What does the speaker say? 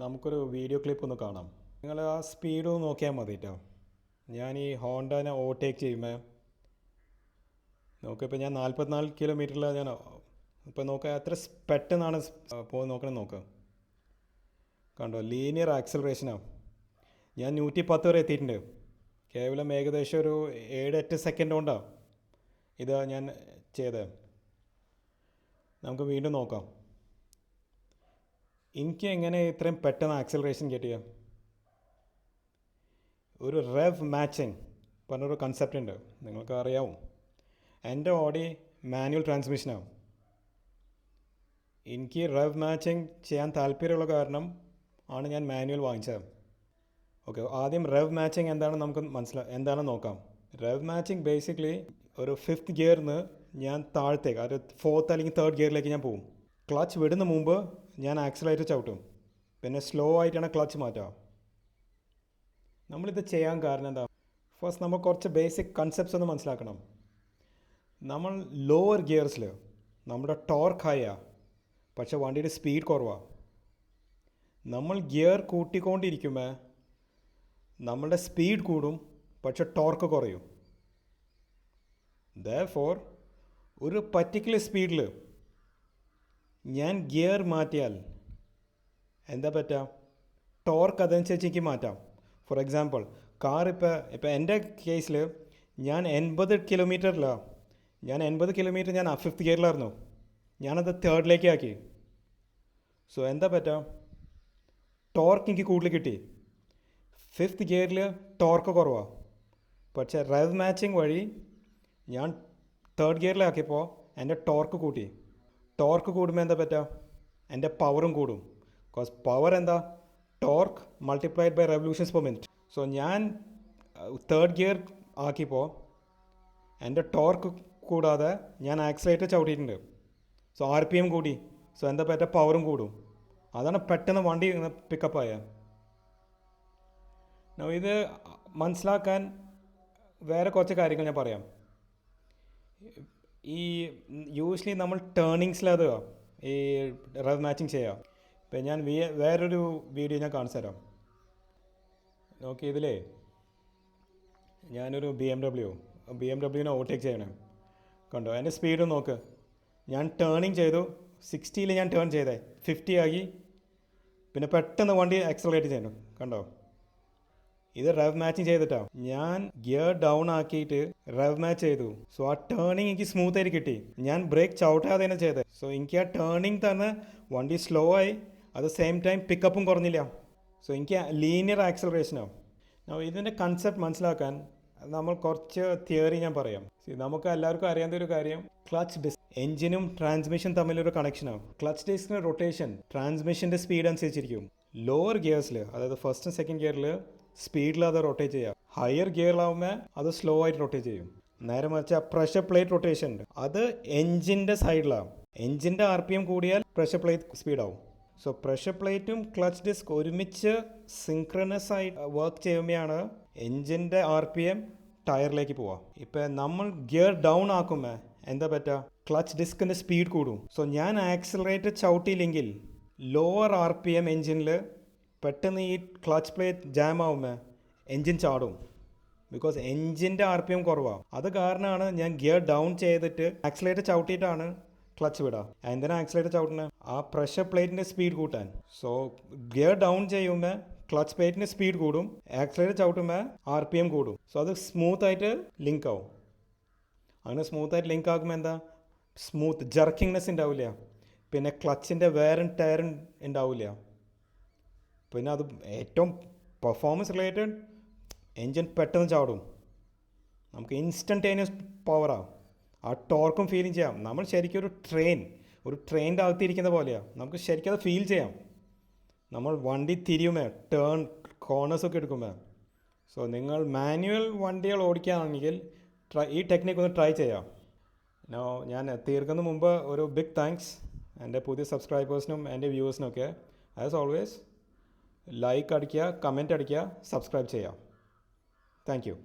നമുക്കൊരു video clip ഒന്ന് കാണാം. നിങ്ങൾ ആ സ്പീഡ് നോക്കിയാൽ മതി കേട്ടോ ഞാൻ ഈ ഹോണ്ടനെ ഓവർടേക്ക് ചെയ്യുമ്പോൾ നോക്കിയപ്പോൾ ഞാൻ നാൽപ്പത്തിനാല് കിലോമീറ്ററിൽ ഞാൻ ഇപ്പോൾ നോക്കുക എത്ര പെട്ടെന്നാണ് പോയി നോക്കണം നോക്കുക കണ്ടോ ലീനിയർ ആക്സലറേഷനാണ് ഞാൻ നൂറ്റി പത്ത് വരെ എത്തിയിട്ടുണ്ട്. കേവലം ഏകദേശം ഒരു ഏഴ് എട്ട് സെക്കൻഡ് കൊണ്ടാണ് ഇത് ഞാൻ ചെയ്തത് നമുക്ക് വീണ്ടും നോക്കാം. എനിക്ക് എങ്ങനെ ഇത്രയും പെട്ടെന്ന് ആക്സലറേഷൻ കിട്ടിയ ഒരു റെവ് മാച്ചിങ് പറഞ്ഞൊരു കൺസെപ്റ്റ് ഉണ്ട്. നിങ്ങൾക്ക് അറിയാവും? എന്റെ ഓടി മാനുവൽ ട്രാൻസ്മിഷനാവും എനിക്ക് റെവ് മാച്ചിങ് ചെയ്യാൻ താല്പര്യമുള്ള കാരണം ആണ് ഞാൻ മാനുവൽ വാങ്ങിച്ചത്. ഓക്കെ ആദ്യം റെവ് മാച്ചിങ് എന്താണെന്ന് നമുക്ക് മനസ്സിലാ എന്താണെന്ന് നോക്കാം. റെവ് മാച്ചിങ് ബേസിക്കലി ഒരു ഫിഫ്ത്ത് നിന്ന് ഞാൻ താഴത്തേക്ക് ഒരു ഫോർത്ത് അല്ലെങ്കിൽ തേർഡ് ഗിയറിലേക്ക് ഞാൻ പോകും ക്ലച്ച് വിടുന്ന മുമ്പ് ഞാൻ ആക്സിലേറ്റർ ചവിട്ടും. പിന്നെ സ്ലോ ആയിട്ടാണ് ക്ലച്ച് മാറ്റുക. നമ്മളിത് ചെയ്യാൻ കാരണം എന്താ? ഫസ്റ്റ് നമ്മൾ കുറച്ച് ബേസിക് കൺസെപ്റ്റ്സ് ഒന്ന് മനസ്സിലാക്കണം. നമ്മൾ ലോവർ ഗിയർസിൽ നമ്മുടെ ടോർക്ക് ഹൈയാ പക്ഷേ വണ്ടിയുടെ സ്പീഡ് കുറവാ. നമ്മൾ ഗിയർ കൂട്ടിക്കൊണ്ടിരിക്കുമ്പോൾ നമ്മളുടെ സ്പീഡ് കൂടും പക്ഷെ ടോർക്ക് കുറയും. ദ ഫോർ ഒരു പർട്ടിക്കുലർ സ്പീഡിൽ ഞാൻ ഗിയർ മാറ്റിയാൽ എന്താ പറ്റുക ടോർക്ക് അതനുസരിച്ച് എനിക്ക് മാറ്റാം. ഫോർ എക്സാമ്പിൾ കാർ ഇപ്പോൾ ഇപ്പോൾ എന്റെ കേസിൽ ഞാൻ എൺപത് കിലോമീറ്ററിലാണ് ഞാൻ എൺപത് കിലോമീറ്റർ ഞാൻ ഫിഫ്ത്ത് ഗിയറിലായിരുന്നു. ഞാനത് തേർഡിലേക്ക് ആക്കി സോ എന്താ പറ്റുക ടോർക്ക് എനിക്ക് കൂടുതൽ കിട്ടി. ഫിഫ്ത്ത് ഗിയറിൽ ടോർക്ക് കുറവാണ് പക്ഷേ റൈവ് മാച്ചിങ് വഴി ഞാൻ തേർഡ് ഗിയറിലാക്കിയപ്പോൾ എന്റെ ടോർക്ക് കൂട്ടി. ടോർക്ക് കൂടുമ്പോൾ എന്താ പറ്റുക എന്റെ പവറും കൂടും. ബിക്കോസ് പവർ എന്താ? Torque multiplied by revolutions per minute so ഞാൻ തേർഡ് ഗിയർ ആക്കിയപ്പോൾ എന്റെ ടോർക്ക് കൂടാതെ ഞാൻ ആക്സിലേറ്റർ ചവിട്ടിയിട്ടുണ്ട്. സോ ആർ പി എം കൂടി. സോ എന്താ പറ്റുക പവറും കൂടും. അതാണ് പെട്ടെന്ന് വണ്ടി പിക്കപ്പ് ആയത് Now, ഇത് മനസ്സിലാക്കാൻ വേറെ കുറച്ച് കാര്യങ്ങൾ ഞാൻ പറയാം. ഈ യൂഷ്വലി നമ്മൾ ടേണിങ്സിലത് ഈ റവ് മാച്ചിങ് ചെയ്യാം ഇപ്പം ഞാൻ വേറൊരു വീഡിയോ ഞാൻ കാണിച്ചു തരാം. നോക്കി ഇതിലേ. ഞാനൊരു B M W B M ഡബ്ല്യുവിനെ overtake ചെയ്യണം. കണ്ടോ? എന്റെ സ്പീഡ് നോക്ക്. ഞാൻ ടേണിങ് ചെയ്തു. സിക്സ്റ്റിയിൽ ഞാൻ ടേൺ ചെയ്തേ. ഫിഫ്റ്റി ആക്കി പിന്നെ പെട്ടെന്ന് വണ്ടി ആക്സലറേറ്റ് ചെയ്യണം കണ്ടോ? ഇത് റവ് മാച്ചിങ് ചെയ്തിട്ടാ. ഞാൻ ഗിയർ ഡൗൺ ആക്കിയിട്ട് റവ് മാച്ച് ചെയ്തു. സോ ആ ടേണിങ് എനിക്ക് സ്മൂത്ത് ആയിട്ട് കിട്ടി. ഞാൻ ബ്രേക്ക് ചവിട്ടാതെ തന്നെ ചെയ്തത് സോ എനിക്ക് ആ ടേണിങ് തന്നെ വണ്ടി സ്ലോ ആയി. അത് സെയിം ടൈം പിക്കപ്പും കുറഞ്ഞില്ല. സോ എനിക്ക് ലീനിയർ ആക്സലറേഷനാണ് ഇതിന്റെ കൺസെപ്റ്റ് മനസ്സിലാക്കാൻ നമ്മൾ കുറച്ച് തിയറി ഞാൻ പറയാം. നമുക്ക് എല്ലാവർക്കും അറിയാവുന്ന ഒരു കാര്യം ക്ലച്ച് ഡിസ്ക് എഞ്ചിനും ട്രാൻസ്മിഷൻ തമ്മിലൊരു കണക്ഷനാണ് ക്ലച്ച് ഡിസ്കിന് റൊട്ടേഷൻ ട്രാൻസ്മിഷന്റെ സ്പീഡ് അനുസരിച്ചിരിക്കും. ലോവർ ഗിയേഴ്സിൽ അതായത് ഫസ്റ്റ് സെക്കൻഡ് ഗിയറിൽ സ്പീഡിൽ അത് റൊട്ടേറ്റ് ചെയ്യാം ഹയർ ഗിയറിലാവുമ്പോൾ അത് സ്ലോ ആയിട്ട് റൊട്ടേറ്റ് ചെയ്യും. നേരെ മറിച്ച് പ്രഷർ പ്ലേറ്റ് റൊട്ടേഷൻ ഉണ്ട്. അത് എൻജിന്റെ സൈഡിലാവും എൻജിന്റെ ആർ പി എം കൂടിയാൽ പ്രഷർ പ്ലേറ്റ് സ്പീഡാവും സോ പ്രഷർ പ്ലേറ്റും ക്ലച്ച് ഡിസ്ക് ഒരുമിച്ച് സിങ്ക്രണസ് ആയി വർക്ക് ചെയ്യുമ്പോഴാണ് എൻജിന്റെ ആർ പി എം ടയറിലേക്ക് പോവാം ഇപ്പം നമ്മൾ ഗിയർ ഡൗൺ ആക്കുമ്പോൾ എന്താ പറ്റുക ക്ലച്ച് ഡിസ്കിന്റെ സ്പീഡ് കൂടും. സോ ഞാൻ ആക്സിലറേറ്റ് ചവിട്ടിയില്ലെങ്കിൽ ലോവർ ആർ പി എം എഞ്ചിനിൽ പെട്ടെന്ന് ഈ ക്ലച്ച് പ്ലേറ്റ് ജാം ആവുമ്പോൾ എഞ്ചിൻ ചാടും. ബിക്കോസ് എഞ്ചിന്റെ ആർ പി എം കുറവാണ് അത് കാരണമാണ് ഞാൻ ഗിയർ ഡൗൺ ചെയ്തിട്ട് ആക്സിലേറ്റർ ചവിട്ടിയിട്ടാണ് ക്ലച്ച് വിടുക എന്തിനാണ് ആക്സിലേറ്റർ ചവിട്ടുന്നത് ആ പ്രഷർ പ്ലേറ്റിന്റെ സ്പീഡ് കൂട്ടാൻ. സോ ഗിയർ ഡൗൺ ചെയ്യുമ്പോൾ ക്ലച്ച് പ്ലേറ്റിന്റെ സ്പീഡ് കൂടും. ആക്സിലേറ്റർ ചവിട്ടുമ്പോൾ ആർ പി എം കൂടും. സോ അത് സ്മൂത്ത് ആയിട്ട് ലിങ്ക് ആവും. അങ്ങനെ സ്മൂത്തായിട്ട് ലിങ്ക് ആക്കുമ്പോൾ എന്താ? സ്മൂത്ത് ജർക്കിങ്നെസ് ഉണ്ടാവില്ല പിന്നെ ക്ലച്ചിന്റെ വേറും ടയറും ഉണ്ടാവില്ല പിന്നെ അത് ഏറ്റവും പെർഫോമൻസ് റിലേറ്റഡ് എൻജിൻ പെട്ടെന്ന് ചാടും. നമുക്ക് ഇൻസ്റ്റന്റേനിയസ് പവറാകും ആ ടോർക്കും ഫീലും ചെയ്യാം. നമ്മൾ ശരിക്കും ഒരു ട്രെയിൻ ഒരു ട്രെയിനിന്റെ അകത്തിരിക്കുന്ന പോലെയാണ് നമുക്ക് ശരിക്കും അത് ഫീൽ ചെയ്യാം. നമ്മൾ വണ്ടി തിരിയുമേ? ടേൺ കോർണേഴ്സൊക്കെ എടുക്കുമേ? സോ നിങ്ങൾ മാനുവൽ വണ്ടികൾ ഓടിക്കുകയാണെങ്കിൽ ട്രൈ ഈ ടെക്നിക്ക് ഒന്ന് ട്രൈ ചെയ്യാം. നോ ഞാൻ തീർക്കുന്ന മുമ്പ് ഒരു ബിഗ് താങ്ക്സ് എന്റെ പുതിയ സബ്സ്ക്രൈബേഴ്സിനും എന്റെ വ്യൂവേഴ്സിനൊക്കെ ആസ് ഓൾവേസ് ലൈക്ക് അടിക്കുക കമൻറ്റ് അടിക്കുക സബ്സ്ക്രൈബ് ചെയ്യുക താങ്ക് യു